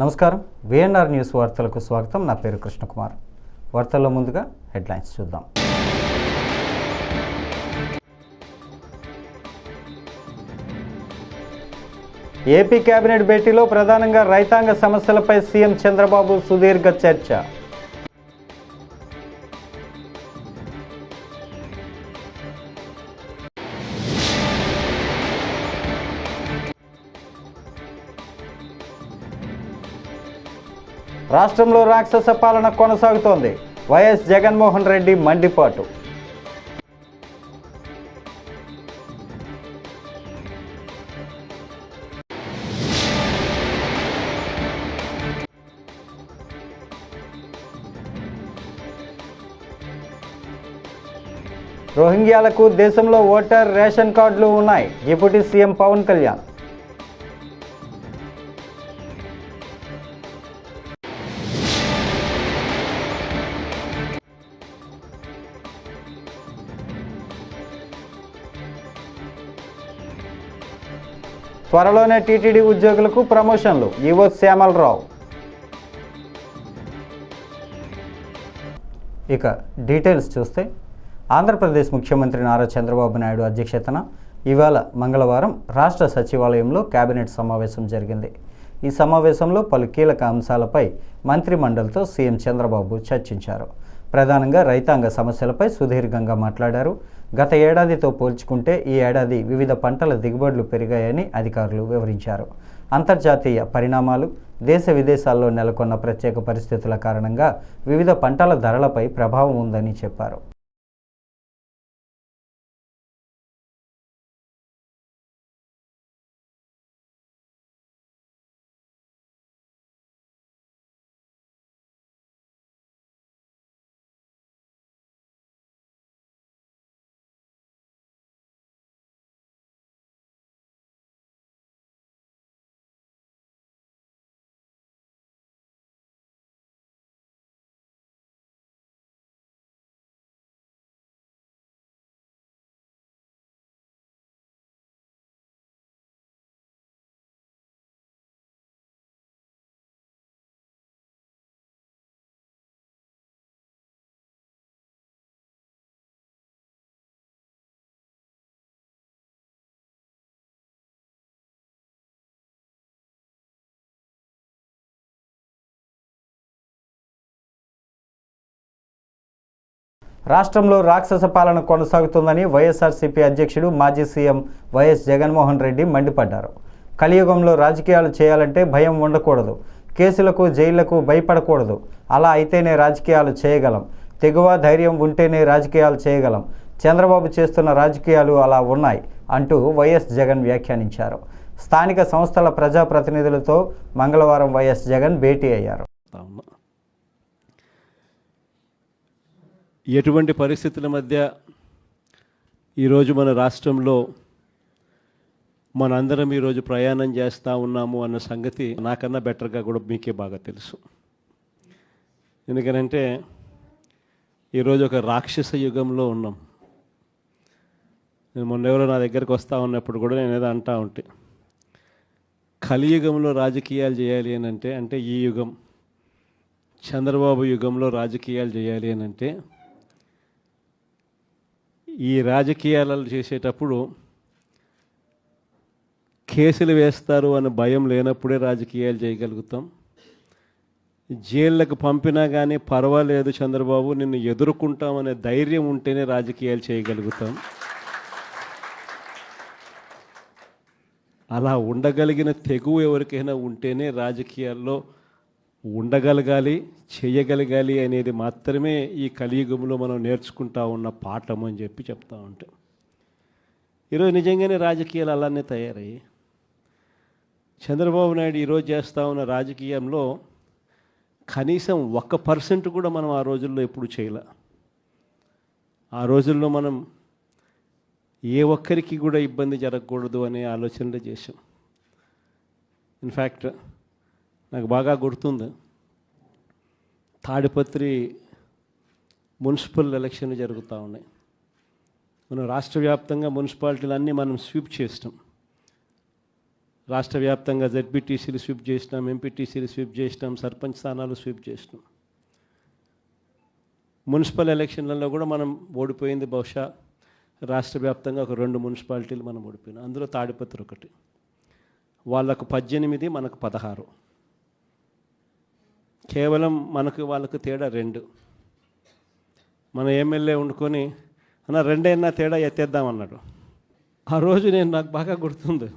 నమస్కారం. VNR news వార్తలకు స్వాగతం. నా పేరు కృష్ణకుమార్. వార్తల్లో ముందుగా హెడ్లైన్స్ చూద్దాం. ఏపీ కేబినెట్ భేటీలో ప్రధానంగా రైతాంగ సమస్యలపై సీఎం చంద్రబాబు సుదీర్ఘ చర్చ. రాష్ట్రంలో రాక్షస పాలన కొనసాగుతోంది. వైఎస్ జగన్మోహన్ రెడ్డి మండిపాటు. రోహింగ్యాలకు దేశంలో ఓటర్ రేషన్ కార్డులు ఉన్నాయి. Deputy CM Pawan Kalyan. త్వరలోనే టీటీడీ ఉద్యోగులకు ప్రమోషన్లు. ఈవో శ్యామలరావు. ఇక డీటెయిల్స్ చూస్తే ఆంధ్రప్రదేశ్ ముఖ్యమంత్రి నారా చంద్రబాబు నాయుడు అధ్యక్షతన ఇవాళ మంగళవారం రాష్ట్ర సచివాలయంలో కేబినెట్ సమావేశం జరిగింది. ఈ సమావేశంలో పలు కీలక అంశాలపై మంత్రిమండలితో సీఎం చంద్రబాబు చర్చించారు. ప్రధానంగా రైతాంగ సమస్యలపై సుదీర్ఘంగా మాట్లాడారు. గత ఏడాదితో పోల్చుకుంటే ఈ ఏడాది వివిధ పంటల దిగుబడులు పెరిగాయని అధికారులు వివరించారు. అంతర్జాతీయ పరిణామాలు దేశ విదేశాల్లో నెలకొన్న ప్రత్యేక పరిస్థితుల కారణంగా వివిధ పంటల ధరలపై ప్రభావం ఉందని చెప్పారు. రాష్ట్రంలో రాక్షస పాలన కొనసాగుతుందని వైఎస్ఆర్సీపీ అధ్యక్షుడు మాజీ సీఎం వైఎస్ జగన్మోహన్ రెడ్డి మండిపడ్డారు. కలియుగంలో రాజకీయాలు చేయాలంటే భయం ఉండకూడదు. కేసులకు జైళ్ళకు భయపడకూడదు. అలా అయితేనే రాజకీయాలు చేయగలం. తెగువ ధైర్యం ఉంటేనే రాజకీయాలు చేయగలం. చంద్రబాబు చేస్తున్న రాజకీయాలు అలా ఉన్నాయి అంటూ వైఎస్ జగన్ వ్యాఖ్యానించారు. స్థానిక సంస్థల ప్రజాప్రతినిధులతో మంగళవారం వైఎస్ జగన్ భేటీ అయ్యారు చెప్తా ఉన్నా ఎటువంటి పరిస్థితుల మధ్య ఈరోజు మన రాష్ట్రంలో మనందరం ఈరోజు ప్రయాణం చేస్తూ ఉన్నాము అన్న సంగతి నాకన్నా బెటర్గా కూడా మీకే బాగా తెలుసు. ఎందుకనంటే ఈరోజు ఒక రాక్షస యుగంలో ఉన్నాం. నేను మొన్న ఎవరో నా దగ్గరికి వస్తూ ఉన్నప్పుడు కూడా నేను ఏదో అంటా ఉంటే కలియుగంలో రాజకీయాలు చేయాలి అని అంటే అంటే ఈ యుగం చంద్రబాబు యుగంలో రాజకీయాలు చేయాలి అని అంటే ఈ రాజకీయాలు చేసేటప్పుడు కేసులు వేస్తారు అనే భయం లేనప్పుడే రాజకీయాలు చేయగలుగుతాం. జైళ్ళకు పంపినా కానీ పర్వాలేదు చంద్రబాబు నిన్ను ఎదుర్కొంటామనే ధైర్యం ఉంటేనే రాజకీయాలు చేయగలుగుతాం. అలా ఉండగలిగిన తెగువ ఎవరికైనా ఉంటేనే రాజకీయాల్లో ఉండగలగాలి చేయగలగాలి అనేది మాత్రమే ఈ కలియుగంలో మనం నేర్చుకుంటా ఉన్న పాఠం అని చెప్పి చెప్తా ఉంటాం. ఈరోజు నిజంగానే రాజకీయాలు అలానే తయారయ్యాయి. చంద్రబాబు నాయుడు ఈరోజు చేస్తూ ఉన్న రాజకీయంలో కనీసం ఒక్క పర్సెంట్ కూడా మనం ఆ రోజుల్లో ఎప్పుడు చేయలే. ఆ రోజుల్లో మనం ఏ ఒక్కరికి కూడా ఇబ్బంది జరగకూడదు అనే ఆలోచనలు చేసాం ఇన్ఫ్యాక్ట్ నాకు బాగా గుర్తుంది. తాడిపత్రి మున్సిపల్ ఎలక్షన్లు జరుగుతూ ఉన్నాయి. మనం రాష్ట్ర వ్యాప్తంగా మున్సిపాలిటీలు అన్నీ మనం స్వీప్ చేస్తాం రాష్ట్ర వ్యాప్తంగా జెడ్పీటీసీలు స్వీప్ చేసినాం ఎంపీటీసీలు స్వీప్ చేసినాం సర్పంచ్ స్థానాలు స్వీప్ చేసినాం. మున్సిపల్ ఎలక్షన్లలో కూడా మనం ఓడిపోయింది బహుశా రాష్ట్ర వ్యాప్తంగా ఒక రెండు మున్సిపాలిటీలు మనం ఓడిపోయినాం. అందులో తాడిపత్రి ఒకటి. వాళ్ళకు పద్దెనిమిది మనకు పదహారు. కేవలం మనకు వాళ్ళకు తేడా రెండు. మన ఎమ్మెల్యే వండుకొని అన్న రెండైనా తేడా ఎత్తేద్దాం అన్నాడు. ఆ రోజు నేను నాకు బాగా గుర్తుంది.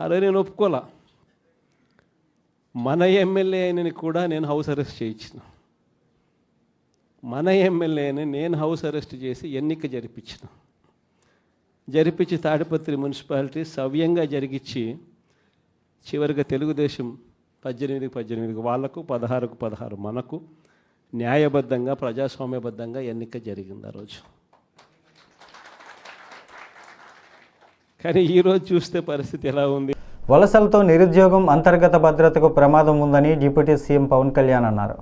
అదే నేను ఒప్పుకోలా. మన ఎమ్మెల్యే అయినని కూడా నేను హౌస్ అరెస్ట్ చేయించిన. మన ఎమ్మెల్యేని నేను హౌస్ అరెస్ట్ చేసి ఎన్నిక జరిపించిన. జరిపించి తాడిపత్రి మున్సిపాలిటీ సవ్యంగా జరిగించి చివరిగా తెలుగుదేశం పద్దెనిమిదికి పద్దెనిమిదికి వాళ్ళకు పదహారుకు పదహారు మనకు న్యాయబద్ధంగా ప్రజాస్వామ్యబద్ధంగా ఎన్నిక జరిగింది ఆ రోజు. కానీ ఈరోజు చూస్తే పరిస్థితి ఎలా ఉంది? వలసలతో నిరుద్యోగం అంతర్గత భద్రతకు ప్రమాదం ఉందని డిప్యూటీ సీఎం పవన్ కళ్యాణ్ అన్నారు.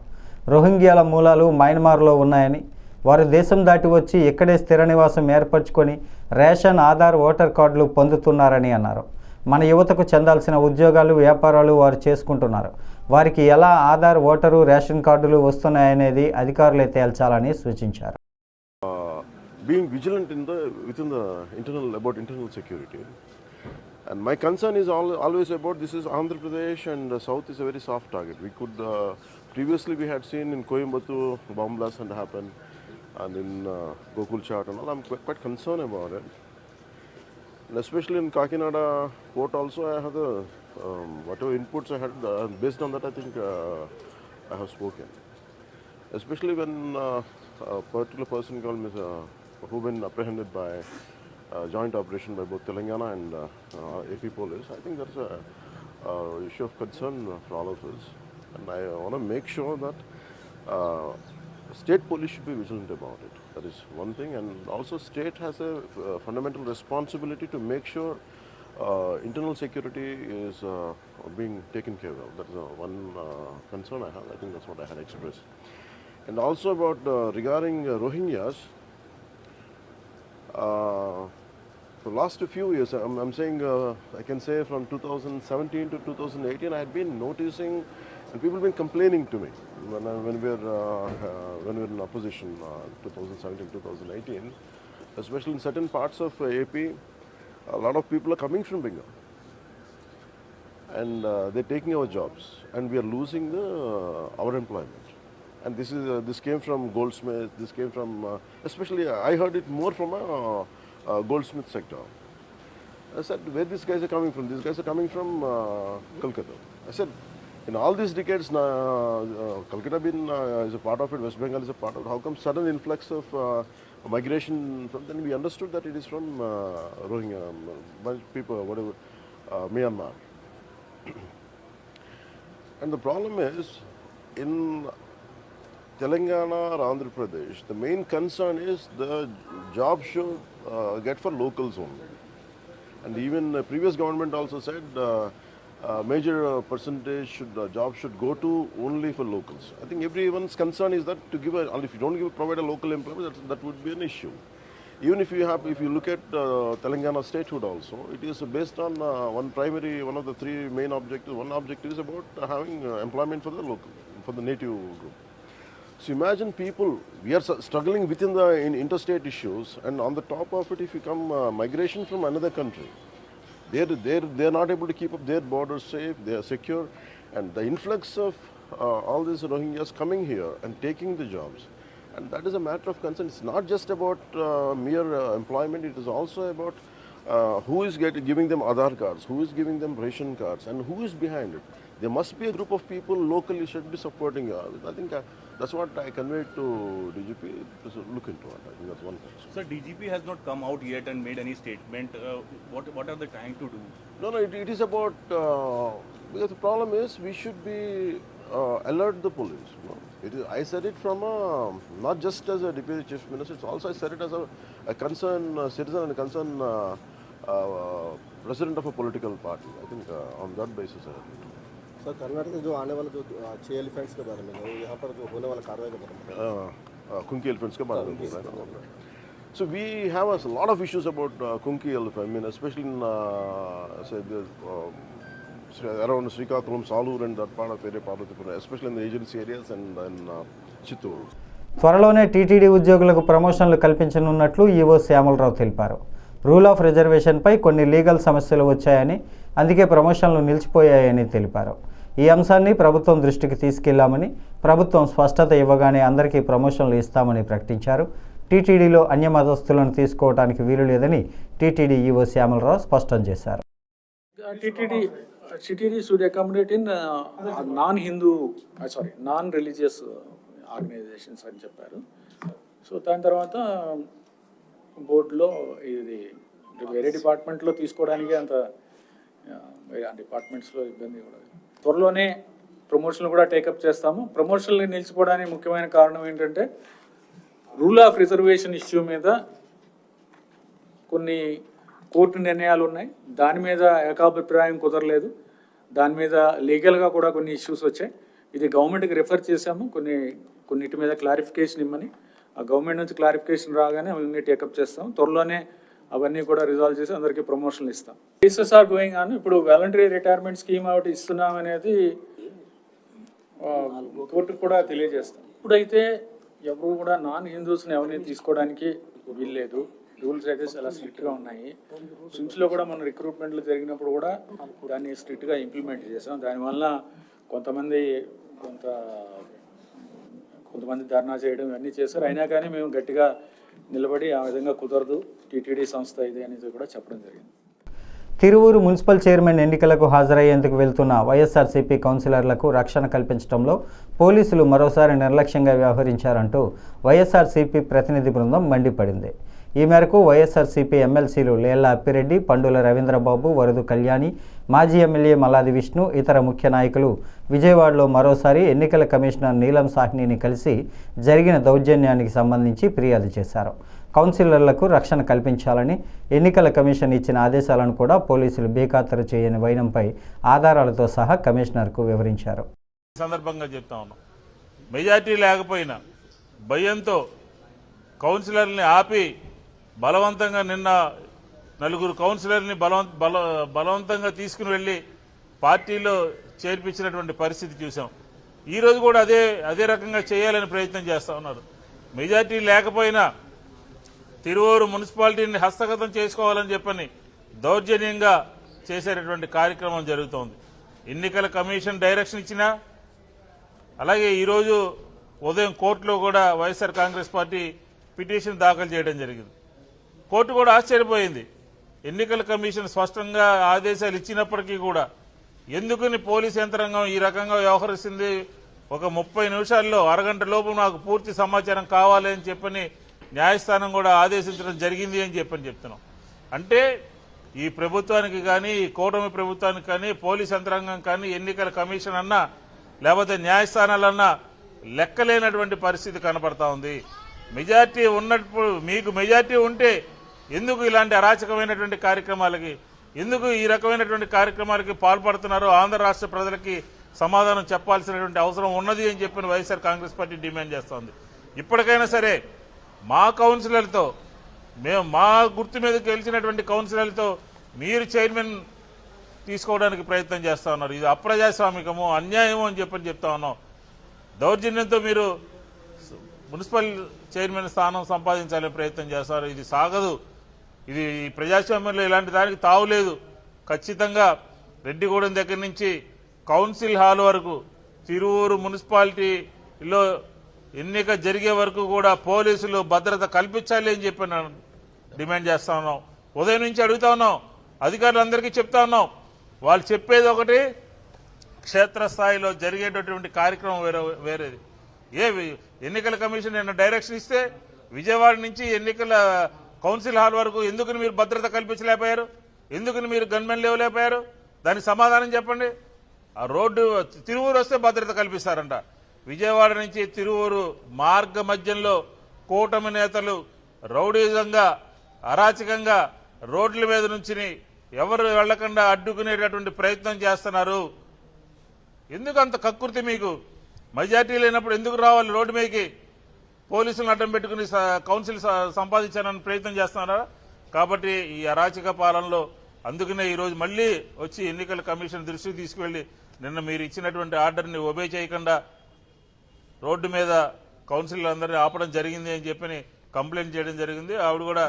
రోహింగ్యాల మూలాలు మయన్మార్లో ఉన్నాయని వారు దేశం దాటి వచ్చి ఇక్కడే స్థిర నివాసం ఏర్పరచుకొని రేషన్ ఆధార్ ఓటర్ కార్డులు పొందుతున్నారని అన్నారు. మన యువతకు చెందాల్సిన ఉద్యోగాలు వ్యాపారాలు వారు చేసుకుంటున్నారు వారికి ఎలా ఆధార్ ఓటరు రేషన్ కార్డులు వస్తున్నాయనేది అధికారులే తేల్చాలని సూచించారు being vigilant in the within the internal about internal security. And my concern is al- always about this is Andhra Pradesh and the south is a very soft target. We could uh, previously we had seen in Coimbatore bomb blast had happened, and in uh, Gokul Chat and all. I'm quite, quite concerned about it. And especially in Kakinada port also, I have the um, whatever inputs I had. Uh, based on that, I think uh, I have spoken especially when uh, a particular person called Ms. Uh, who been apprehended by uh, joint operation by both Telangana and uh, AP police. I think that's a, issue of concern for all of us, and I want to make sure that state police should be vigilant about it. That is one thing, and also state has a uh, fundamental responsibility to make sure uh, internal security is uh, being taken care of. That is uh, one uh, concern I have. I think that's what I had expressed. And also about uh, regarding Rohingyas, for last few years, I'm, I'm saying, I can say from 2017 to 2018, I had been noticing, and people have been complaining to me when, when we were uh, uh, when we were in opposition, uh, 2017, 2018, especially in certain parts of AP, a lot of people are coming from Bengal and uh, they're taking our jobs, and we are losing the uh, our employment. And this is uh, this came from goldsmith. This came from especially I heard it more from a goldsmith sector. I said, where these guys are coming from? These guys are coming from Kolkata. I said, in all these decades, uh, uh, Kolkata been uh, is a part of it. West Bengal is a part of it. How come sudden influx of uh, migration? From then we understood that it is from uh, Rohingya, um, people, whatever, uh, Myanmar. And the problem is, in Telangana or Andhra Pradesh, the main concern is the job should uh, get for locals only. And even the previous government also said uh, major uh, percentage should uh, jobs should go to only for locals. I think everyone's concern is that to give a, if you don't give provide a local employment, that, that would be an issue. Even if you have, if you look at uh, Telangana statehood also, it is based on uh, one primary, one of the three main objectives. One objective is about having uh, employment for the local, for the native group. So imagine people, we are struggling within the in interstate issues, and on the top of it, if you come uh, migration from another country, they're, they're, they're not able to keep up their borders safe, they are secure, and the influx of uh, all these Rohingyas coming here and taking the jobs. And that is a matter of concern. It's not just about uh, mere uh, employment, it is also about uh, who is get, giving them Aadhaar cards, who is giving them ration cards, and who is behind it. There must be a group of people locally should be supporting. I think uh, that's what I conveyed to DGP to look into it. I think that's one thing. Sir, DGP has not come out yet and made any statement. Uh, what what are they trying to do? No, no, it, it is about uh, because the problem is we should be uh, alert the police. You know? it is, I said it from a, not just as a deputy chief minister. It's also I said it as a, a concerned uh, citizen and a concerned uh, uh, president of a political party. I think uh, on that basis I. Sir Karnataka से जो आने वाले जो अ, छह elephants के बारे में है, वो यहाँ पर जो होने वाला कार्रवाई के बारे में Uh, uh, Kunki elephants के बारे में बोल रहे हैं ना So we have a lot of issues about uh, Kunki elephant. I mean, especially in uh, say the, um, Sri- around Srikakulam, Salur, and that part of area, Parvatipura, especially in the agency areas and in uh, Chittoor. త్వరలోనే TTD ఉద్యోగులకు ప్రమోషన్లు కల్పించనున్నట్లు EO Shyamalarao తెలిపారు rule of రిజర్వేషన్పై కొన్ని legal సమస్యలు వచ్చాయని అందుకే ప్రమోషన్లు నిలిచిపోయాయని తెలిపారు ఈ అంశాన్ని ప్రభుత్వం దృష్టికి తీసుకెళ్ళామని ప్రభుత్వం స్పష్టత ఇవ్వగానే అందరికీ ప్రమోషన్లు ఇస్తామని ప్రకటించారు. టీటీడీలో అన్య మతస్థులను తీసుకోవడానికి వీలు లేదని టీటీడీ ఈవో శ్యామలరావు స్పష్టం చేశారు. TTD, uh, TTD should accommodate in uh, non-Hindu, uh, uh అని చెప్పారు. సో దాని తర్వాత um, బోర్డులో ఇది వేరే డిపార్ట్మెంట్లో తీసుకోవడానికి అంత uh, డిపార్ట్మెంట్స్లో ఇబ్బంది కూడా త్వరలోనే ప్రమోషన్లు కూడా టేకప్ చేస్తాము. ప్రమోషన్లు నిలిచిపోవడానికి ముఖ్యమైన కారణం ఏంటంటే రూల్ ఆఫ్ రిజర్వేషన్ ఇష్యూ మీద కొన్ని కోర్టు నిర్ణయాలు ఉన్నాయి. దాని మీద ఏకాభిప్రాయం కుదరలేదు. దాని మీద లీగల్గా కూడా కొన్ని ఇష్యూస్ వచ్చాయి. ఇది గవర్నమెంట్కి రిఫర్ చేశాము. కొన్ని కొన్నిటి మీద క్లారిఫికేషన్ ఇమ్మని. ఆ గవర్నమెంట్ నుంచి క్లారిఫికేషన్ రాగానే అవన్నీ టేకప్ చేస్తాం త్వరలోనే అవన్నీ కూడా రిజాల్వ్ చేసి అందరికీ ప్రమోషన్లు ఇస్తాం. కేసెస్ ఆర్ గోయింగ్ ఆన్ ఇప్పుడు వాలంటరీ రిటైర్మెంట్ స్కీమ్ ఒకటి ఇస్తున్నాం అనేది కోర్టు కోర్టుకు కూడా తెలియజేస్తాం. ఇప్పుడైతే ఎవరు కూడా నాన్ హిందూస్ని ఎవరిని తీసుకోవడానికి వీల్లేదు. రూల్స్ అయితే చాలా స్ట్రిక్ట్గా ఉన్నాయి. సిమ్స్లో కూడా మన రిక్రూట్మెంట్లు జరిగినప్పుడు కూడా దాన్ని స్ట్రిక్ట్గా ఇంప్లిమెంట్ చేసాం దానివల్ల కొంతమంది కొంత కొంతమంది ధర్నా చేయడం ఇవన్నీ చేస్తారు అయినా కానీ మేము గట్టిగా నిలబడి ఆ విధంగా కుదరదు. టీటీడీ సంస్థ ఇది అనేది కూడా చెప్పడం జరిగింది. తిరువూరు మున్సిపల్ చైర్మన్ ఎన్నికలకు హాజరయ్యేందుకు వెళ్తున్న వైఎస్ఆర్సీపీ కౌన్సిలర్లకు రక్షణ కల్పించడంలో పోలీసులు మరోసారి నిర్లక్ష్యంగా వ్యవహరించారంటూ వైఎస్ఆర్సీపీ ప్రతినిధి బృందం మండిపడింది. ఈ మేరకు వైఎస్ఆర్సీపీ ఎమ్మెల్సీలు లేళ్ళ అప్పిరెడ్డి పండుల రవీంద్రబాబు వరదు కళ్యాణి మాజీ ఎమ్మెల్యే మల్లాది విష్ణు ఇతర ముఖ్య నాయకులు విజయవాడలో మరోసారి ఎన్నికల కమిషనర్ నీలం సాహ్నిని కలిసి జరిగిన దౌర్జన్యానికి సంబంధించి ఫిర్యాదు చేశారు. కౌన్సిలర్లకు రక్షణ కల్పించాలని ఎన్నికల కమిషన్ ఇచ్చిన ఆదేశాలను కూడా పోలీసులు బేఖాతరు చేయని వైనంపై ఆధారాలతో సహా కమిషనర్కు వివరించారు. సందర్భంగా చెప్తా ఉన్నాం మెజార్టీ లేకపోయినా భయంతో కౌన్సిలర్ని ఆపి బలవంతంగా నిన్న నలుగురు కౌన్సిలర్ని బలవంత బల బలవంతంగా తీసుకుని వెళ్ళి పార్టీలో చేర్పించినటువంటి పరిస్థితి చూసాం ఈరోజు కూడా అదే అదే రకంగా చేయాలని ప్రయత్నం చేస్తా ఉన్నారు. మెజార్టీ లేకపోయినా తిరువూరు మున్సిపాలిటీని హస్తగతం చేసుకోవాలని చెప్పని దౌర్జన్యంగా చేసేటటువంటి కార్యక్రమం జరుగుతోంది. ఎన్నికల కమిషన్ డైరెక్షన్ ఇచ్చినా అలాగే ఈరోజు ఉదయం కోర్టులో కూడా వైఎస్ఆర్ కాంగ్రెస్ పార్టీ పిటిషన్ దాఖలు చేయడం జరిగింది. కోర్టు కూడా ఆశ్చర్యపోయింది. ఎన్నికల కమిషన్ స్పష్టంగా ఆదేశాలు ఇచ్చినప్పటికీ కూడా ఎందుకని పోలీస్ యంత్రాంగం ఈ రకంగా వ్యవహరిస్తుంది? ఒక ముప్పై నిమిషాల్లో అరగంట లోపు నాకు పూర్తి సమాచారం కావాలి అని చెప్పని న్యాయస్థానం కూడా ఆదేశించడం జరిగింది అని చెప్పని చెప్తున్నాం. అంటే ఈ ప్రభుత్వానికి కానీ ఈ కూటమి ప్రభుత్వానికి కానీ పోలీస్ యంత్రాంగం కానీ ఎన్నికల కమిషన్ అన్నా లేకపోతే న్యాయస్థానాలన్నా లెక్కలేనటువంటి పరిస్థితి కనపడతా ఉంది. మెజార్టీ ఉన్నప్పుడు మీకు మెజార్టీ ఉంటే ఎందుకు ఇలాంటి అరాచకమైనటువంటి కార్యక్రమాలకి ఎందుకు ఈ రకమైనటువంటి కార్యక్రమాలకి పాల్పడుతున్నారో ఆంధ్ర రాష్ట్ర ప్రజలకి సమాధానం చెప్పాల్సినటువంటి అవసరం ఉన్నది అని చెప్పిన వైఎస్ఆర్ కాంగ్రెస్ పార్టీ డిమాండ్ చేస్తోంది. ఇప్పటికైనా సరే మా కౌన్సిలర్తో మేము మా గుర్తు మీద గెలిచినటువంటి కౌన్సిలర్లతో మీరు చైర్మన్ తీసుకోవడానికి ప్రయత్నం చేస్తూ ఉన్నారు. ఇది అప్రజాస్వామికము అన్యాయము అని చెప్పని చెప్తా ఉన్నాం. దౌర్జన్యంతో మీరు మున్సిపల్ చైర్మన్ స్థానం సంపాదించాలని ప్రయత్నం చేస్తారు. ఇది సాగదు. ఇది ప్రజాస్వామ్యంలో ఇలాంటి దానికి తావులేదు ఖచ్చితంగా రెడ్డిగూడెం దగ్గర నుంచి కౌన్సిల్ హాల్ వరకు తిరువూరు మున్సిపాలిటీలో ఎన్నిక జరిగే వరకు కూడా పోలీసులు భద్రత కల్పించాలి అని చెప్పి డిమాండ్ చేస్తా ఉన్నాం. ఉదయం నుంచి అడుగుతా ఉన్నాం. అధికారులందరికీ చెప్తా ఉన్నాం. వాళ్ళు చెప్పేది ఒకటి క్షేత్రస్థాయిలో జరిగేటటువంటి కార్యక్రమం వేరే వేరేది. ఏ ఎన్నికల కమిషన్ నిన్న డైరెక్షన్ ఇస్తే విజయవాడ నుంచి ఎన్నికల కౌన్సిల్ హాల్ వరకు ఎందుకని మీరు భద్రత కల్పించలేకపోయారు? ఎందుకు మీరు గన్మెన్ లేవలేకపోయారు దానికి సమాధానం చెప్పండి. ఆ రోడ్డు తిరువూరు వస్తే భద్రత కల్పిస్తారంట. విజయవాడ నుంచి తిరువూరు మార్గ మధ్యంలో కూటమి నేతలు రౌడీజంగా అరాచకంగా రోడ్ల మీద నుంచి ఎవరు వెళ్ళకుండా అడ్డుకునేటటువంటి ప్రయత్నం చేస్తున్నారు. ఎందుకు అంత కక్కుర్తి మీకు? మెజార్టీ లేనప్పుడు ఎందుకు రావాలి రోడ్డు మీదకి? పోలీసులను అడ్డం పెట్టుకుని కౌన్సిల్ సంపాదించాలని ప్రయత్నం చేస్తున్నారా? కాబట్టి ఈ అరాచక పాలనలో అందుకనే ఈరోజు మళ్ళీ వచ్చి ఎన్నికల కమిషన్ దృష్టికి తీసుకువెళ్ళి నిన్న మీరు ఇచ్చినటువంటి ఆర్డర్ని ఒబే చేయకుండా రోడ్డు మీద కౌన్సిలర్లందరినీ ఆపడం జరిగింది అని చెప్పని కంప్లైంట్ చేయడం జరిగింది. ఆవిడ కూడా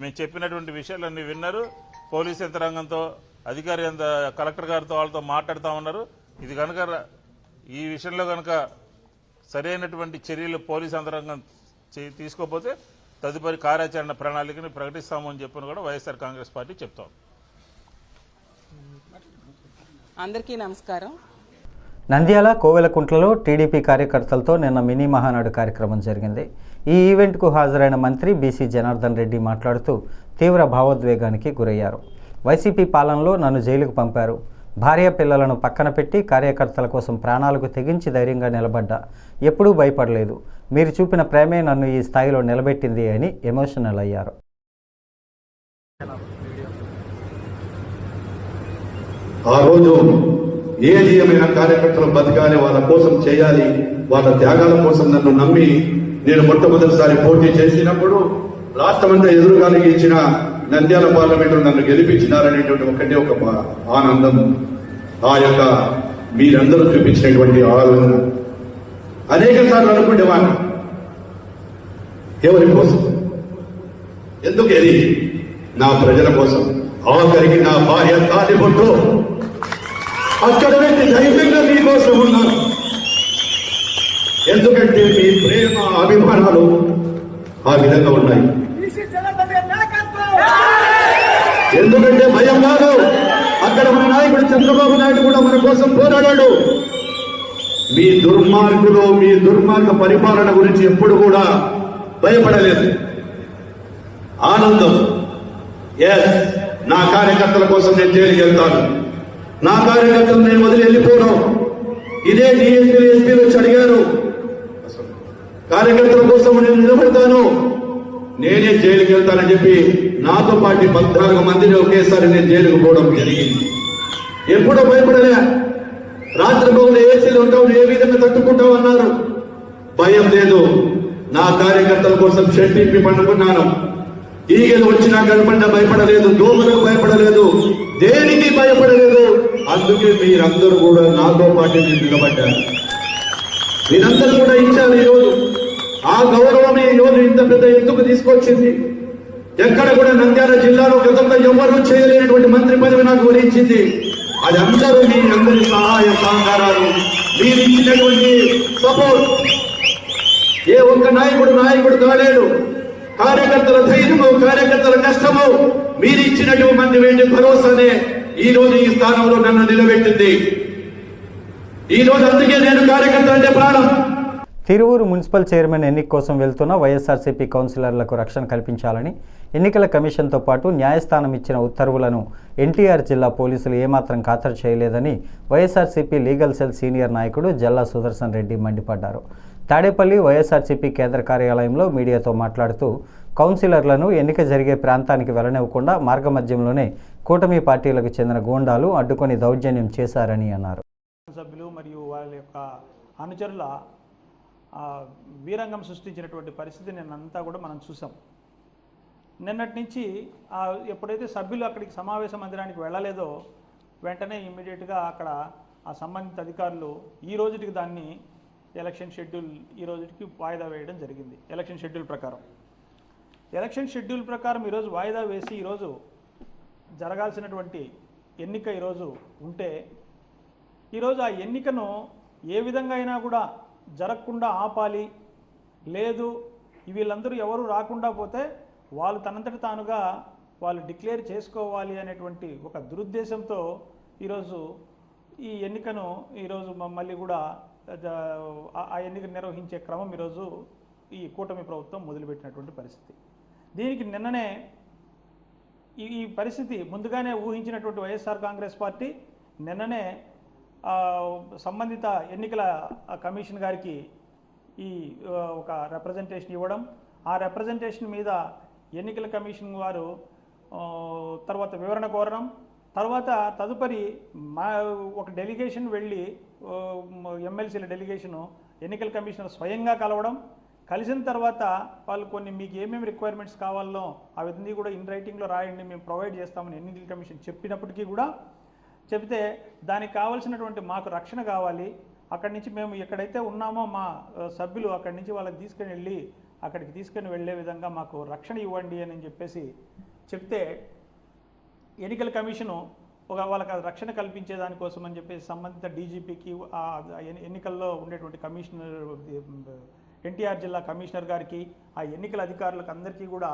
మేము చెప్పినటువంటి విషయాలన్నీ విన్నారు. పోలీస్ యంత్రాంగంతో అధికారి కలెక్టర్ గారితో వాళ్ళతో మాట్లాడుతూ ఉన్నారు. ఇది కనుక ఈ విషయంలో కనుక సరైనటువంటి చర్యలు పోలీస్ యంత్రాంగం చే- తీసుకోకపోతే తదుపరి కార్యాచరణ ప్రణాళికని ప్రకటిస్తామని చెప్పని కూడా వైఎస్ఆర్ కాంగ్రెస్ పార్టీ చెప్తాం. అందరికీ నమస్కారం. నంద్యాల కోవెలకుంట్లలో టీడీపీ కార్యకర్తలతో నిన్న మినీ మహానాడు కార్యక్రమం జరిగింది. ఈ ఈవెంట్కు హాజరైన మంత్రి బీసీ జనార్దన్ రెడ్డి మాట్లాడుతూ తీవ్ర భావోద్వేగానికి గురయ్యారు. వైసీపీ పాలనలో నన్ను జైలుకు పంపారు. భార్య పిల్లలను పక్కన పెట్టి కార్యకర్తల కోసం ప్రాణాలకు తెగించి ధైర్యంగా నిలబడ్డా. ఎప్పుడూ భయపడలేదు. మీరు చూపిన ప్రేమే నన్ను ఈ స్థాయిలో నిలబెట్టింది అని ఎమోషనల్ అయ్యారు. ఆ రోజు ఏది ఏమైనా కార్యకర్తలు బతకాలి వాళ్ళ కోసం చేయాలి వాళ్ళ త్యాగాల కోసం నన్ను నమ్మి నేను మొట్టమొదటిసారి పోటీ చేసినప్పుడు రాష్ట్రమంతా ఎదురుగాలికి ఇచ్చిన నంద్యాల పార్లమెంటు నన్ను గెలిపించినారనేటువంటి ఒకటే ఒక ఆనందం. ఆ యొక్క మీరందరూ చూపించినటువంటి ఆలోచన. అనేక సార్లు అనుకునేవాడిని. ఎవరి కోసం? ఎందుకు ఎది నా ప్రజల కోసం. ఆఖరికి నా భార్య తాలిబొట్టు అక్కడ పెట్టి ధైర్యంగా మీకోసం ఉన్నాను. ఎందుకంటే మీ ప్రేమ అభిమానాలు ఆ విధంగా ఉన్నాయి. ఎందుకంటే భయం కాదు. అక్కడ మన నాయకుడు చంద్రబాబు నాయుడు కూడా మన కోసం పోరాడాడు. మీ దుర్మార్గులు మీ దుర్మార్గ పరిపాలన గురించి ఎప్పుడు కూడా భయపడలేదు. ఆనందం. ఎస్ నా కార్యకర్తల కోసం నేను జైలుకి వెళ్తాను. నా కార్యకర్తలు నేను వదిలి వెళ్ళిపోను. ఇదే డిఎస్పీ ఎస్పీలు వచ్చి అడిగారు. కార్యకర్తల కోసం నేను నిలబడతాను. నేనే జైలుకి వెళ్తానని చెప్పి నాతో పాటు పద్నాలుగు మందిని ఒకేసారి నేను జైలుకు పోవడం జరిగింది. ఎప్పుడో భయపడలే. రాత్రి పగులు ఏసీలు ఉంటావు ఏ విధంగా తట్టుకుంటావు అన్నారు. భయం లేదు. నా కార్యకర్తల కోసం షెడ్ ఇప్పి పండుకున్నాను. ఈగలు వచ్చినా కనపడిన భయపడలేదు దోమలకు భయపడలేదు. దేనికి భయపడలేదు? అందుకే మీరందరూ కూడా నాతో పాటు నిలబడ్డారు. మీరందరూ కూడా ఇచ్చారు ఈరోజు. ఆ గౌరవమే ఈ రోజు ఇంత పెద్ద ఎందుకు తీసుకొచ్చింది. ఎక్కడ కూడా నంద్యాల జిల్లాలో గతంలో ఎవరు చేయలేనటువంటి మంత్రి పదవి నాకు వరించింది అది అందరూ మీ అందరి సహాయ సహకారాలు మీరు ఇచ్చినటువంటి సపోర్ట్. ఏ ఒక్క నాయకుడు నాయకుడు కాలేడు. కార్యకర్తల ధైర్యము కార్యకర్తల కష్టము మీరు ఇచ్చినటువంటి వేండి భరోసానే ఈ రోజు ఈ స్థానంలో నన్ను నిలబెట్టింది. ఈ రోజు అందుకే నేను కార్యకర్త అంటే ప్రాణం. తిరువూరు మున్సిపల్ చైర్మన్ ఎన్నిక కోసం వెళ్తున్న వైఎస్ఆర్సీపీ కౌన్సిలర్లకు రక్షణ కల్పించాలని ఎన్నికల కమిషన్తో పాటు న్యాయస్థానం ఇచ్చిన ఉత్తర్వులను ఎన్టీఆర్ జిల్లా పోలీసులు ఏమాత్రం ఖాతరు చేయలేదని వైఎస్ఆర్సీపీ లీగల్ సెల్ సీనియర్ నాయకుడు జల్లా సుదర్శన్ రెడ్డి మండిపడ్డారు. తాడేపల్లి వైఎస్ఆర్సీపీ కేంద్ర కార్యాలయంలో మీడియాతో మాట్లాడుతూ కౌన్సిలర్లను ఎన్నిక జరిగే ప్రాంతానికి వెళ్ళనివ్వకుండా మార్గమధ్యంలోనే కూటమి పార్టీలకు చెందిన గూండాలు అడ్డుకొని దౌర్జన్యం చేశారని అన్నారు. సభ్యులు మరియు వాళ్ళ యొక్క అనుచరుల వీరంగం సృష్టించినటువంటి పరిస్థితి నిన్నంతా కూడా మనం చూసాం. నిన్నటి నుంచి ఎప్పుడైతే సభ్యులు అక్కడికి సమావేశ మందిరానికి వెళ్ళలేదో వెంటనే ఇమ్మీడియట్గా అక్కడ ఆ సంబంధిత అధికారులు ఈ రోజుటికి దాన్ని ఎలక్షన్ షెడ్యూల్ ఈ రోజుటికి వాయిదా వేయడం జరిగింది. ఎలక్షన్ షెడ్యూల్ ప్రకారం. ఎలక్షన్ షెడ్యూల్ ప్రకారం ఈరోజు వాయిదా వేసి ఈరోజు జరగాల్సినటువంటి ఎన్నిక ఈరోజు ఉంటే ఈరోజు ఆ ఎన్నికను ఏ విధంగా అయినా కూడా జరగకుండా ఆపాలి. లేదు వీళ్ళందరూ ఎవరు రాకుండా పోతే వాళ్ళు తనంతట తానుగా వాళ్ళు డిక్లేర్ చేసుకోవాలి అనేటువంటి ఒక దురుద్దేశంతో ఈరోజు ఈ ఎన్నికను ఈరోజు మ- మళ్ళీ కూడా ఆ- ఎన్నిక నిర్వహించే క్రమం ఈరోజు ఈ కూటమి ప్రభుత్వం మొదలుపెట్టినటువంటి పరిస్థితి. దీనికి నిన్ననే ఈ ఈ పరిస్థితి ముందుగానే ఊహించినటువంటి వైఎస్ఆర్ కాంగ్రెస్ పార్టీ నిన్ననే సంబంధిత ఎన్నికల కమిషన్ గారికి ఈ ఒక రిప్రజెంటేషన్ ఇవ్వడం. ఆ రిప్రజెంటేషన్ మీద ఎన్నికల కమిషన్ వారు తర్వాత వివరణ కోరడం. తర్వాత తదుపరి మా ఒక డెలిగేషన్ వెళ్ళి ఎమ్మెల్సీల డెలిగేషను ఎన్నికల కమిషనర్ స్వయంగా కలవడం. కలిసిన తర్వాత వాళ్ళు కొన్ని మీకు ఏమేమి రిక్వైర్మెంట్స్ కావాలో అవన్నీ కూడా ఇన్ రైటింగ్లో రాయండి. మేము ప్రొవైడ్ చేస్తామని ఎన్నికల కమిషన్ చెప్పినప్పటికీ కూడా చెబితే దానికి కావాల్సినటువంటి మాకు రక్షణ కావాలి. అక్కడి నుంచి మేము ఎక్కడైతే ఉన్నామో మా సభ్యులు అక్కడి నుంచి వాళ్ళని తీసుకుని వెళ్ళి అక్కడికి తీసుకొని వెళ్ళే విధంగా మాకు రక్షణ ఇవ్వండి అని చెప్పేసి చెప్తే ఎన్నికల కమిషను ఒక వాళ్ళకి రక్షణ కల్పించేదానికోసం అని చెప్పేసి సంబంధిత డీజీపీకి ఎన్నికల్లో ఉండేటువంటి కమిషనర్ ఎన్టీఆర్ జిల్లా కమిషనర్ గారికి ఆ ఎన్నికల అధికారులకు అందరికీ కూడా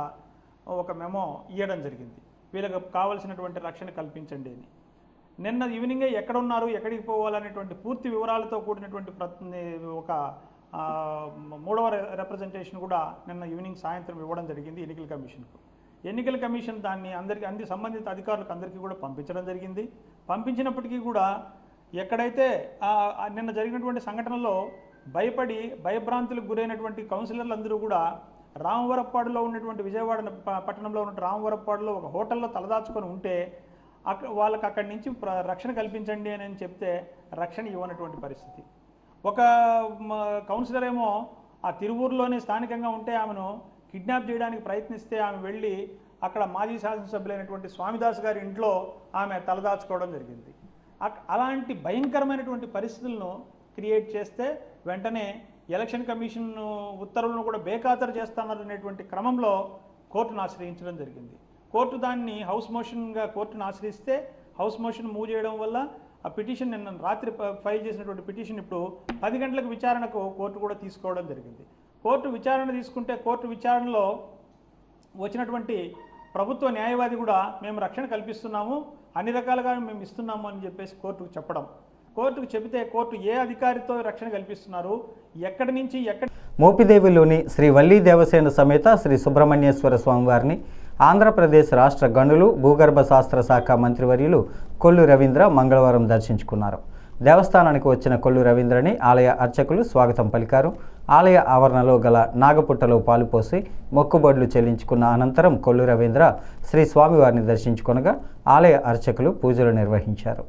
ఒక మెమో ఇవ్వడం జరిగింది. వీళ్ళకి కావాల్సినటువంటి రక్షణ కల్పించండి అని. నిన్న ఈవినింగే ఎక్కడ ఉన్నారు ఎక్కడికి పోవాలనేటువంటి పూర్తి వివరాలతో కూడినటువంటి ఒక మూడవ రిప్రజెంటేషన్ కూడా నిన్న ఈవినింగ్ సాయంత్రం ఇవ్వడం జరిగింది ఎన్నికల కమిషన్కు. ఎన్నికల కమిషన్ దాన్ని అందరికీ అన్ని సంబంధిత అధికారులకు అందరికీ కూడా పంపించడం జరిగింది. పంపించినప్పటికీ కూడా ఎక్కడైతే నిన్న జరిగినటువంటి సంఘటనలో భయపడి భయభ్రాంతులకు గురైనటువంటి కౌన్సిలర్లు అందరూ కూడా రామవరప్పాడులో ఉన్నటువంటి విజయవాడ పట్టణంలో ఉన్న రామవరప్పాడులో ఒక హోటల్లో తలదాచుకొని ఉంటే అక్కడ వాళ్ళకి అక్కడి నుంచి ప్ర- రక్షణ కల్పించండి అని చెప్తే రక్షణ ఇవ్వనటువంటి పరిస్థితి. ఒక కౌన్సిలర్ ఏమో ఆ తిరువూరులోనే స్థానికంగా ఉంటే ఆమెను కిడ్నాప్ చేయడానికి ప్రయత్నిస్తే ఆమె వెళ్ళి అక్కడ మాజీ శాసనసభ్యులైనటువంటి స్వామిదాస్ గారి ఇంట్లో ఆమె తలదాచుకోవడం జరిగింది. అక్- అలాంటి భయంకరమైనటువంటి పరిస్థితులను క్రియేట్ చేస్తే వెంటనే ఎలక్షన్ కమిషన్ ఉత్తర్వులను కూడా బేఖాతరు చేస్తున్నారు క్రమంలో కోర్టును ఆశ్రయించడం జరిగింది. కోర్టు దాన్ని హౌస్ మోషన్గా కోర్టును ఆశ్రయిస్తే హౌస్ మోషన్ మూవ్ చేయడం వల్ల ఆ పిటిషన్ నిన్న రాత్రి ఫైల్ చేసినటువంటి పిటిషన్ ఇప్పుడు పది గంటలకు విచారణకు కోర్టు కూడా తీసుకోవడం జరిగింది. కోర్టు విచారణ తీసుకుంటే కోర్టు విచారణలో వచ్చినటువంటి ప్రభుత్వ న్యాయవాది కూడా మేము రక్షణ కల్పిస్తున్నాము అన్ని రకాలుగా మేము ఇస్తున్నాము అని చెప్పేసి కోర్టుకు చెప్పడం. కోర్టుకు చెబితే కోర్టు ఏ అధికారితో రక్షణ కల్పిస్తున్నారు ఎక్కడి నుంచి ఎక్కడ మోపిదేవిలోని శ్రీ వల్లీ దేవసేన సమేత శ్రీ సుబ్రహ్మణ్యేశ్వర స్వామివారిని ఆంధ్రప్రదేశ్ రాష్ట్ర గనులు భూగర్భ శాస్త్ర శాఖ మంత్రివర్యులు కొల్లు రవీంద్ర మంగళవారం దర్శించుకున్నారు. దేవస్థానానికి వచ్చిన కొల్లు రవీంద్రని ఆలయ అర్చకులు స్వాగతం పలికారు. ఆలయ ఆవరణలో గల నాగపుట్టలో పాలుపోసి మొక్కుబడులు చెల్లించుకున్న అనంతరం కొల్లు రవీంద్ర శ్రీ స్వామివారిని దర్శించుకొనగా ఆలయ అర్చకులు పూజలు నిర్వహించారు.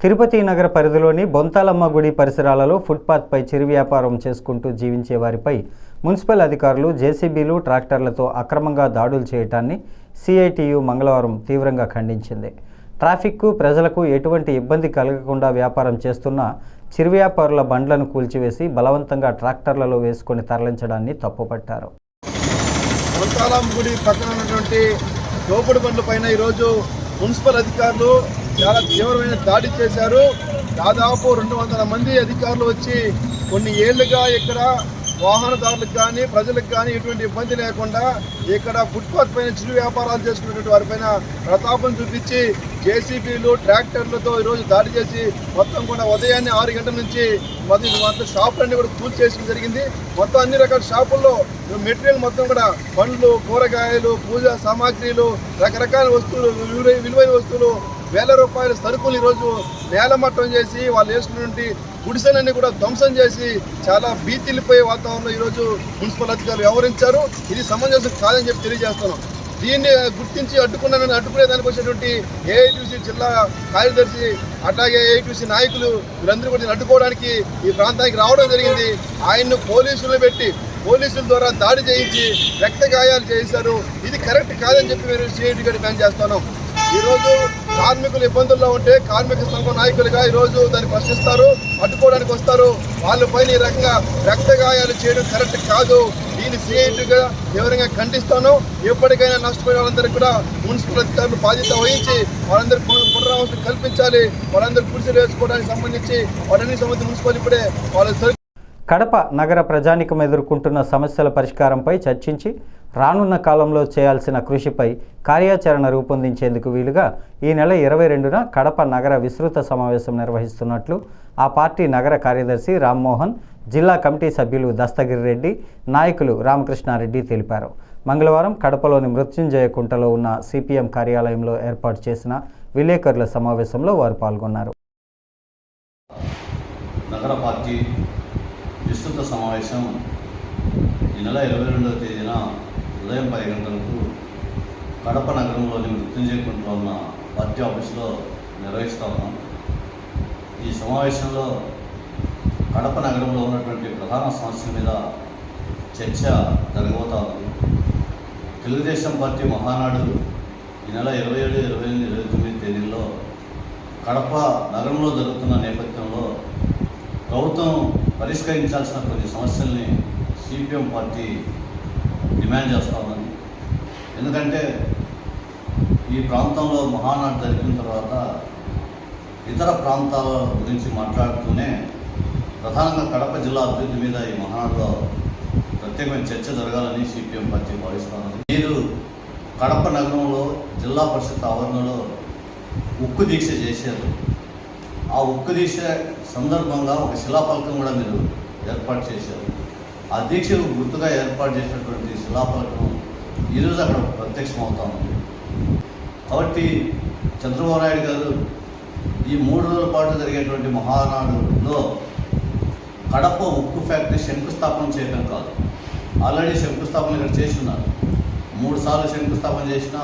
తిరుపతి నగర పరిధిలోని బొంతాలమ్మ గుడి పరిసరాలలో ఫుట్పాత్పై చిరు వ్యాపారం చేసుకుంటూ జీవించే వారిపై మున్సిపల్ అధికారులు జేసీబీలు ట్రాక్టర్లతో అక్రమంగా దాడులు చేయటాన్ని సిఐటియు మంగళవారం తీవ్రంగా ఖండించింది. ట్రాఫిక్కు ప్రజలకు ఎటువంటి ఇబ్బంది కలగకుండా వ్యాపారం చేస్తున్న చిరు వ్యాపారుల బండ్లను కూల్చివేసి బలవంతంగా ట్రాక్టర్లలో వేసుకొని తరలించడాన్ని తప్పుపట్టారు. గుడి పక్కన ఉన్నటువంటి దోపుడు బండ్ల పైన ఈరోజు మున్సిపల్ అధికారులు చాలా తీవ్రమైన దాడి చేశారు. దాదాపు రెండు వందల మంది అధికారులు వచ్చి కొన్ని ఏళ్ళుగా ఇక్కడ వాహనదారులకు కానీ ప్రజలకు కానీ ఎటువంటి ఇబ్బంది లేకుండా ఇక్కడ ఫుట్పాత్ పైన చిరు వ్యాపారాలు చేసుకునేటువంటి వారిపైన ప్రతాపం చూపించి జేసీబీలు ట్రాక్టర్లతో ఈరోజు దాడి చేసి మొత్తం కూడా ఉదయాన్నే ఆరు గంటల నుంచి మొదటి మొత్తం షాపులన్నీ కూడా పూర్తి చేయడం జరిగింది. మొత్తం అన్ని రకాల షాపుల్లో మెటీరియల్ మొత్తం కూడా పండ్లు కూరగాయలు పూజా సామాగ్రిలు రకరకాల వస్తువులు విలువైన వస్తువులు వేల రూపాయల సరుకులు ఈరోజు నేలమట్టం చేసి వాళ్ళు వేసుకున్నటువంటి గుడిసెలన్నీ కూడా ధ్వంసం చేసి చాలా భీతిల్లిపోయే వాతావరణంలో ఈరోజు మున్సిపల్ అధికారులు వ్యవహరించారు. ఇది సమంజసం కాదని చెప్పి తెలియజేస్తున్నాం. దీన్ని గుర్తించి అడ్డుకున్నానని అడ్డుకునే దానికి వచ్చినటువంటి ఏఐటీసీ జిల్లా కార్యదర్శి అట్లాగే ఏఐటీసీ నాయకులు వీరందరూ కూడా అడ్డుకోవడానికి ఈ ప్రాంతానికి రావడం జరిగింది. ఆయన్ను పోలీసులు పెట్టి పోలీసుల ద్వారా దాడి చేయించి రక్త గాయాలు చేశారు ఇది కరెక్ట్ కాదని చెప్పి మేము సిఐటి గారి ప్లాన్ చేస్తున్నాం. ఈరోజు కార్మికులు ఇబ్బందుల్లో ఉంటే కార్మిక సంఘ నాయకులుగా ఈరోజు దాన్ని ప్రశ్నిస్తారు అడ్డుకోవడానికి వస్తారు. వాళ్ళపైన ఈ రకంగా రక్తగాయాలు చేయడం కరెక్ట్ కాదు. దీన్ని సిఐటిగా తీవ్రంగా ఖండిస్తాను. ఎప్పటికైనా నష్టపోయిన వాళ్ళందరికీ కూడా మున్సిపల్ అధికారులు బాధ్యత వహించి వాళ్ళందరికీ పున- పునరావాసం కల్పించాలి. వాళ్ళందరూ కుర్చీలు వేసుకోవడానికి సంబంధించి వాళ్ళని సంబంధించి మున్సిపల్ ఇప్పుడే వాళ్ళ కడప నగర ప్రజానికం ఎదుర్కొంటున్న సమస్యల పరిష్కారంపై చర్చించి రానున్న కాలంలో చేయాల్సిన కృషిపై కార్యాచరణ రూపొందించేందుకు వీలుగా ఈ నెల ఇరవై రెండున కడప నగర విస్తృత సమావేశం నిర్వహిస్తున్నట్లు ఆ పార్టీ నగర కార్యదర్శి రామ్మోహన్ జిల్లా కమిటీ సభ్యులు దస్తగిరి రెడ్డి నాయకులు రామకృష్ణారెడ్డి తెలిపారు. మంగళవారం కడపలోని మృత్యుంజయ కుంటలో ఉన్న సిపిఎం కార్యాలయంలో ఏర్పాటు చేసిన విలేకరుల సమావేశంలో వారు పాల్గొన్నారు. నగర పార్టీ విస్తృత సమావేశం ఈ నెల ఇరవై రెండవ తేదీన ఉదయం పది గంటలకు కడప నగరంలోని మృత్యుంజయ కుంటలో ఉన్న పార్టీ ఆఫీసులో నిర్వహిస్తా ఉన్నాం. ఈ సమావేశంలో కడప నగరంలో ఉన్నటువంటి ప్రధాన సమస్యల మీద చర్చ జరగబోతా ఉంది. తెలుగుదేశం పార్టీ మహానాడు ఈ నెల ఇరవై ఏడు ఇరవై ఎనిమిది ఇరవై తొమ్మిది తేదీల్లో కడప నగరంలో జరుగుతున్న నేపథ్యంలో ప్రభుత్వం పరిష్కరించాల్సిన కొన్ని సమస్యల్ని సిపిఎం పార్టీ డిమాండ్ చేస్తా ఎందుకంటే ఈ ప్రాంతంలో మహానాడు జరిగిన తర్వాత ఇతర ప్రాంతాల గురించి మాట్లాడుతూనే ప్రధానంగా కడప జిల్లా అభివృద్ధి మీద ఈ మహానాడులో ప్రత్యేకమైన చర్చ జరగాలని సిపిఎం పార్టీ భావిస్తున్నారు మీరు కడప నగరంలో జిల్లా పరిషత్ ఆవరణలో ఉక్కు దీక్ష చేశారు. ఆ ఉక్కు దీక్ష సందర్భంగా ఒక శిలాఫలకం కూడా మీరు ఏర్పాటు చేశారు. ఆ దీక్షకు గుర్తుగా ఏర్పాటు చేసినటువంటి శిలాఫలకం ఈరోజు అక్కడ ప్రత్యక్షం అవుతా ఉంది కాబట్టి చంద్రబాబు నాయుడు గారు ఈ మూడు రోజుల పాటు జరిగేటువంటి మహానాడులో కడప ఉక్కు ఫ్యాక్టరీ శంకుస్థాపన చేయడం కాదు. ఆల్రెడీ శంకుస్థాపన ఇక్కడ చేసి ఉన్నారు. మూడు సార్లు శంకుస్థాపన చేసిన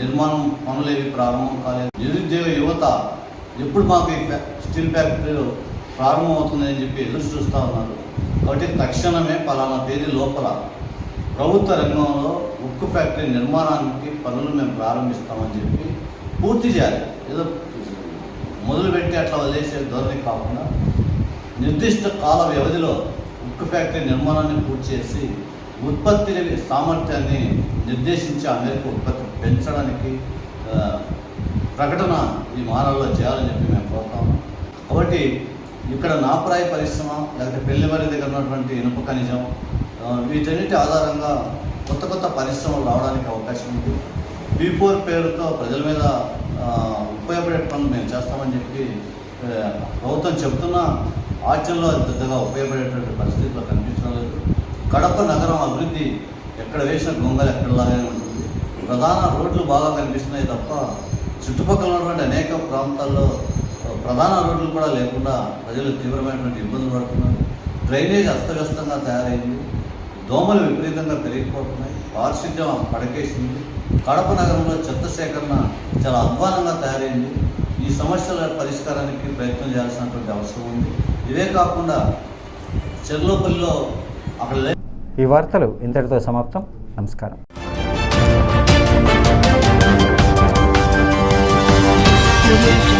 నిర్మాణం పనులు ఏవి ప్రారంభం కాలేదు. నిరుద్యోగ యువత ఎప్పుడు మాకు ఈ స్టీల్ ఫ్యాక్టరీ ప్రారంభమవుతుందని చెప్పి ఎదురు చూస్తూ ఉన్నారు. కాబట్టి తక్షణమే పలానా తేదీ లోపల ప్రభుత్వ రంగంలో ఉక్కు ఫ్యాక్టరీ నిర్మాణానికి పనులు మేము ప్రారంభిస్తామని చెప్పి పూర్తి చేయాలి. ఏదో మొదలుపెట్టి అట్లా వదిలేసే ధోరణి కాకుండా నిర్దిష్ట కాల వ్యవధిలో ఉక్కు ఫ్యాక్టరీ నిర్మాణాన్ని పూర్తి చేసి ఉత్పత్తి సామర్థ్యాన్ని నిర్దేశించి అమెరికా ఉత్పత్తి పెంచడానికి ప్రకటన ఈ మానవులో చేయాలని చెప్పి మేము కోరుతాము కాబట్టి ఇక్కడ నాపరాయ పరిశ్రమ లేకపోతే పెళ్ళిమరి దగ్గర ఉన్నటువంటి ఇనుప ఖనిజం వీటన్నిటి ఆధారంగా కొత్త కొత్త పరిశ్రమలు రావడానికి అవకాశం ఉంది. బీ ఫోర్ పేరుతో ప్రజల మీద ఉపయోగపడే పనులు మేము చేస్తామని చెప్పి ప్రభుత్వం చెబుతున్నా ఆచరణలో అది పెద్దగా ఉపయోగపడేటువంటి పరిస్థితిలో కనిపించడం లేదు. కడప నగరం అభివృద్ధి ఎక్కడ వేసిన గొంగలు ఎక్కడలాగానే ఉంటుంది. ప్రధాన రోడ్లు బాగా కనిపిస్తున్నాయి తప్ప చుట్టుపక్కల ఉన్నటువంటి అనేక ప్రాంతాల్లో ప్రధాన రోడ్లు కూడా లేకుండా ప్రజలు తీవ్రమైనటువంటి ఇబ్బందులు పడుతున్నారు. డ్రైనేజ్ అస్తవ్యస్తంగా తయారైంది. దోమలు విపరీతంగా పెరిగిపోతున్నాయి. పారిశుద్ధ్యం పడకేసింది. కడప నగరంలో చెత్త సేకరణ చాలా అధ్వానంగా తయారైంది. ఈ సమస్యల పరిష్కారానికి ప్రయత్నం చేయాల్సినటువంటి అవసరం ఉంది. ఇవే కాకుండా చెర్లోపల్లిలో అక్కడ ఈ వార్తలు ఇంతటితో సమాప్తం. నమస్కారం. Audio Jungle.